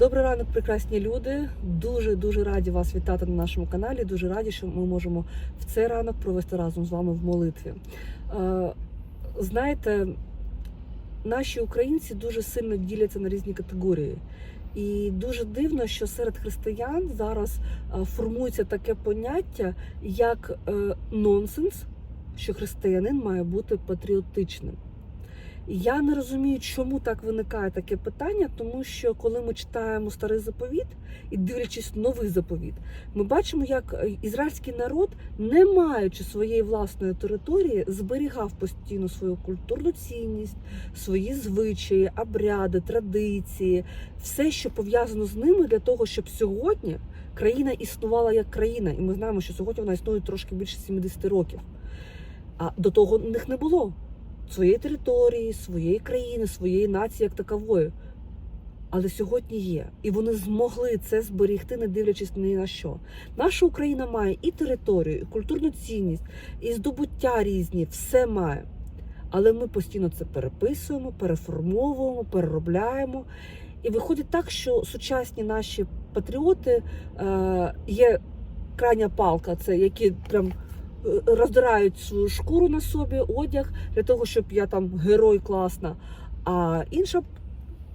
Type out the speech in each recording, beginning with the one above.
Добрий ранок, прекрасні люди. Дуже дуже раді вас вітати на нашому каналі. Дуже раді, що ми можемо в цей ранок провести разом з вами в молитві. Е, Знаєте, наші українці дуже сильно діляться на різні категорії. І дуже дивно, що серед християн зараз е, формується таке поняття, як е, нонсенс, що християнин має бути патріотичним. Я не розумію, чому так виникає таке питання, тому що коли ми читаємо старий заповіт і дивлячись новий заповіт, ми бачимо, як е, ізраїльський народ, не маючи своєї власної території, зберігав постійно свою культурну цінність, свої звичаї, обряди, традиції, все, що пов'язано з ними, для того, щоб сьогодні країна існувала як країна. І ми знаємо, що сьогодні вона існує трошки більше 70 років. А до того в них не було своєї території, своєї країни, своєї нації як такової. Але сьогодні є. І вони змогли це зберігти, не дивлячись ні на що. Наша Україна має і територію, і культурну цінність, і здобуття різні, все має. Але ми постійно це переписуємо, переформовуємо, переробляємо. І виходить так, що сучасні наші патріоти е, є крайня палка, це які прям роздирають свою шкуру на собі, одяг для того, щоб я там герой класна. А інша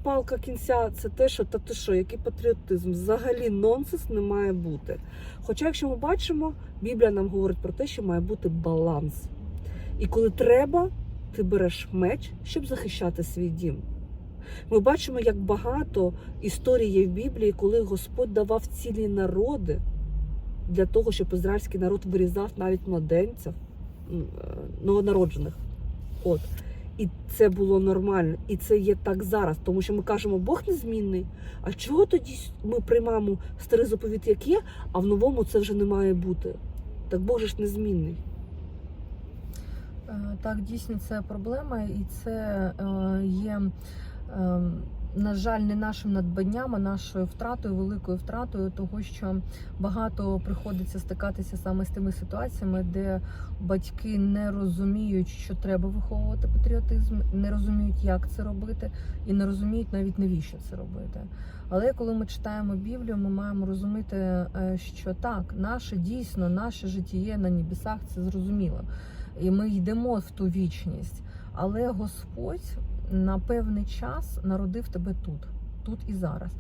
палка кінця це те, що та ти що, який патріотизм? Взагалі нонсенс не має бути. Хоча, якщо ми бачимо, Біблія нам говорить про те, що має бути баланс. І коли треба, ти береш меч, щоб захищати свій дім. Ми бачимо, як багато історій є в Біблії, коли Господь давав цілі народи для того, щоб ізраїльський народ вирізав навіть младенців е, новонароджених. От. І це було нормально. І це є так зараз, тому що ми кажемо, Бог незмінний. А чого тоді ми приймаємо старий заповіт, як є, а в новому це вже не має бути? Так Бог ж незмінний. Е, Так, дійсно, це проблема, і це е, є, е, на жаль, не нашим надбанням, а нашою втратою, великою втратою, того, що багато приходиться стикатися саме з тими ситуаціями, де батьки не розуміють, що треба виховувати патріотизм, не розуміють, як це робити, і не розуміють навіть навіщо це робити. Але коли ми читаємо Біблію, ми маємо розуміти, е, що так, наше дійсно, наше життя на небесах, це зрозуміло і ми йдемо в ту вічність. Але Господь на певний час народив тебе тут, тут і зараз.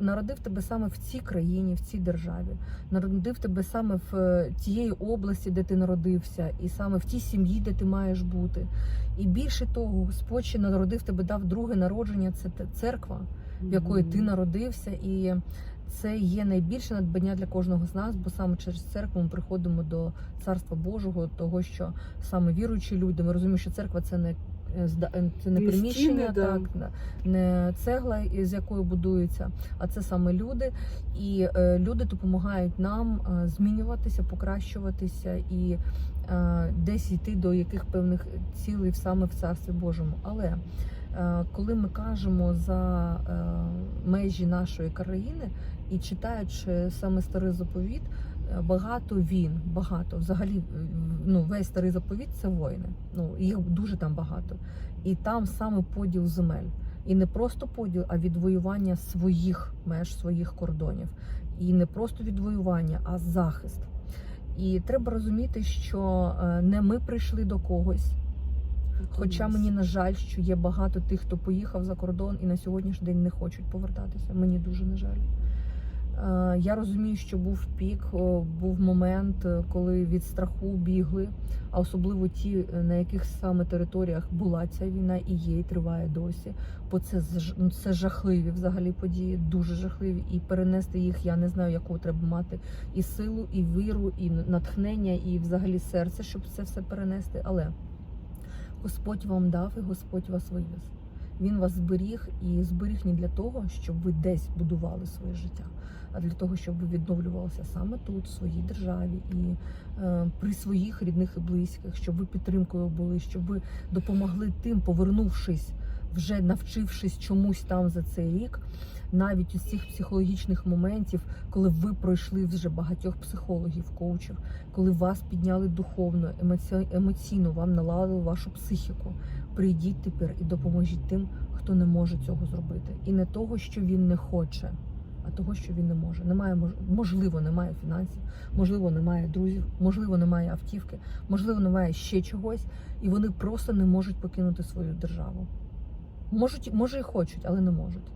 Народив тебе саме в цій країні, в цій державі, народив тебе саме в е, тієї області, де ти народився, і саме в тій сім'ї, де ти маєш бути. І більше того, Господь ще народив тебе, дав друге народження. Це церква, в якої ти народився, і це є найбільше надбання для кожного з нас, бо саме через церкву ми приходимо до царства Божого, того що саме віруючі люди. Ми розуміємо, що церква це не це не приміщення, стіни, так да, не цегла, із якою будується, а це саме люди. І е, люди допомагають нам е, змінюватися, покращуватися і е, десь йти до яких певних цілей саме в царстві Божому. Але е, коли ми кажемо за е, межі нашої країни і читаючи саме старий заповіт, е, багато він, багато взагалі, е, ну весь старий заповіт це воїни. Ну їх дуже там багато, і там саме поділ земель. І не просто поділ, а відвоювання своїх меж, своїх кордонів. І не просто відвоювання, а захист. І треба розуміти, що е, не ми прийшли до когось. Хоча мені на жаль, що є багато тих, хто поїхав за кордон і на сьогоднішній день не хочуть повертатися. Мені дуже на жаль. Е, Я розумію, що був пік, був момент, е, коли від страху бігли, а особливо ті, е, на яких саме територіях була ця війна і є, і триває досі. Бо це ну, це жахливі взагалі події, дуже жахливі. І перенести їх я не знаю, яку треба мати і силу, і віру, і натхнення, і взагалі серце, щоб це все перенести. Але Господь вам дав і Господь вас вивез. Він вас зберіг і зберіг не для того, щоб ви десь будували своє життя, а для того, щоб ви відновлювалися саме тут, в своїй державі і е, при своїх рідних і близьких, щоб ви підтримкою були, щоб ви допомогли тим, повернувшись, вже навчившись чомусь там за цей рік, навіть із цих психологічних моментів, коли ви пройшли вже багатьох психологів, коучів, коли вас підняли духовно, емоці- емоційно, вам наладили вашу психіку. Прийдіть тепер і допоможіть тим, хто не може цього зробити. І не того, що він не хоче, а того, що він не може. Немає мож- можливо, немає фінансів, можливо, немає друзів, можливо, немає автівки, можливо, немає ще чогось, і вони просто не можуть покинути свою державу. Можуть, може, і хочуть, але не можуть.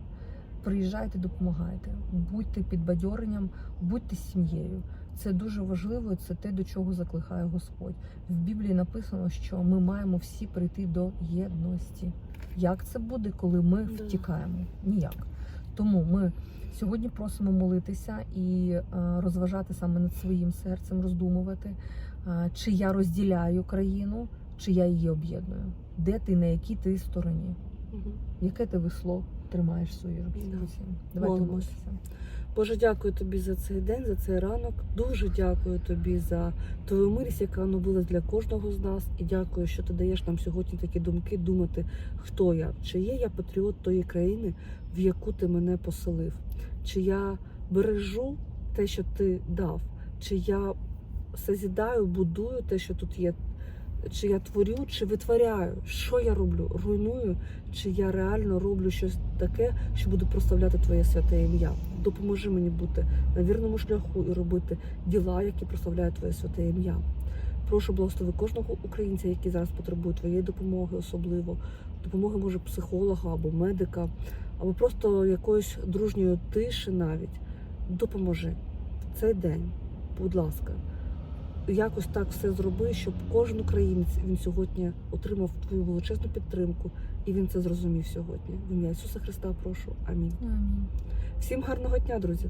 Приїжджайте, допомагайте, будьте підбадьоренням, будьте сім'єю. Це дуже важливо. Це те, до чого закликає Господь. В Біблії написано, що ми маємо всі прийти до єдності. Як це буде, коли ми втікаємо? Ніяк. Тому ми сьогодні просимо молитися і е, розважати саме над своїм серцем, роздумувати, е, чи я розділяю країну, чи я її об'єдную. Де ти, на якій ти стороні? Яке ти весло тримаєш в своїй руці? Да. Давайте Молимось. Боже, дякую тобі за цей день, за цей ранок. Дуже дякую тобі за твою милість, яка була для кожного з нас. І дякую, що ти даєш нам сьогодні такі думки думати, хто я, чи є я патріот тої країни, в яку ти мене поселив, чи я бережу те, що ти дав, чи я созідаю, будую те, що тут є. Чи я творю, чи витворяю, що я роблю? Руйную, чи я реально роблю щось таке, що буде прославляти Твоє святе ім'я. Допоможи мені бути на вірному шляху і робити діла, які прославляють Твоє святе ім'я. Прошу благослови кожного українця, який зараз потребує твоєї допомоги, особливо допомоги, може, психолога або медика, або просто якоїсь дружньої тиші навіть. Допоможи в цей день, будь ласка. Якось так все зроби, щоб кожен українець він сьогодні отримав твою величезну підтримку, і він це зрозумів сьогодні. В ім'я Ісуса Христа прошу. Амінь. Амінь. Всім гарного дня, друзі!